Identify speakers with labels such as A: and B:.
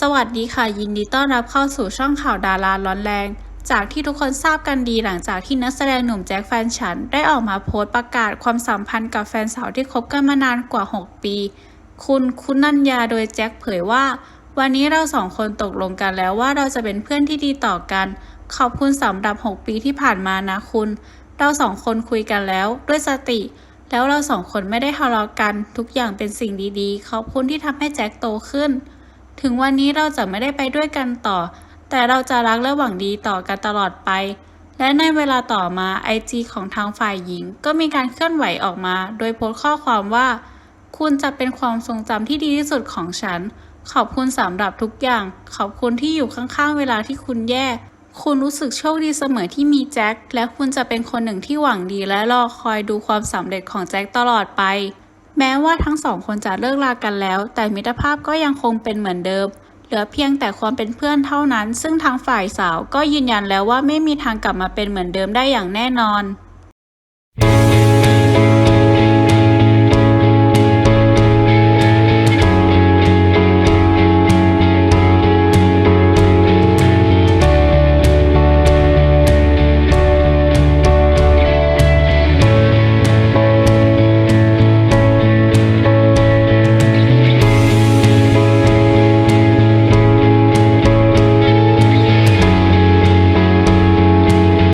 A: สวัสดีค่ะ ยินดีต้อนรับเข้าสู่ช่องข่าวดาราร้อนแรง จากที่ทุกคนทราบกันดีหลังจากที่นักแสดงหนุ่มแจ็คแฟนฉัน ได้ออกมาโพสต์ประกาศความสัมพันธ์กับแฟนสาวที่คบกันมานานกว่า 6 ปี คุณคุณนัญญาโดยแจ็คเผยว่า วันนี้เราสองคนตกลงกันแล้วว่าเราจะเป็นเพื่อนที่ดีต่อกัน ขอบคุณสำหรับ 6 ปีที่ผ่านมานะคุณ เราสองคนคุยกันแล้วด้วยสติ แล้วเราสองคนไม่ได้ทะเลาะกัน ทุกอย่างเป็นสิ่งดีๆ ขอบคุณที่ทำให้แจ็คโตขึ้น ถึงวันนี้เราจะไม่ได้ไปด้วยกันต่อ แต่เราจะรักและหวังดีต่อกันตลอดไป และในเวลาต่อมาไอจีของทางฝ่ายหญิง ก็มีการเคลื่อนไหวออกมา โดยโพสต์ข้อความว่า คุณจะเป็นความทรงจำที่ดีที่สุดของฉัน ขอบคุณสำหรับทุกอย่าง ขอบคุณที่อยู่ข้างๆ เวลาที่คุณแย่ คุณรู้สึกโชคดีเสมอที่มีแจ็ค และคุณจะเป็นคนหนึ่งที่หวังดีและรอคอยดูความสำเร็จของแจ็คตลอดไป แม้ว่าทั้งสองคนจะเลิกลากันแล้ว แต่มิตรภาพก็ยังคงเป็นเหมือนเดิม เหลือเพียงแต่ความเป็นเพื่อนเท่านั้น ซึ่งทางฝ่ายสาวก็ยืนยันแล้วว่าไม่มีทางกลับมาเป็นเหมือนเดิมได้อย่างแน่นอน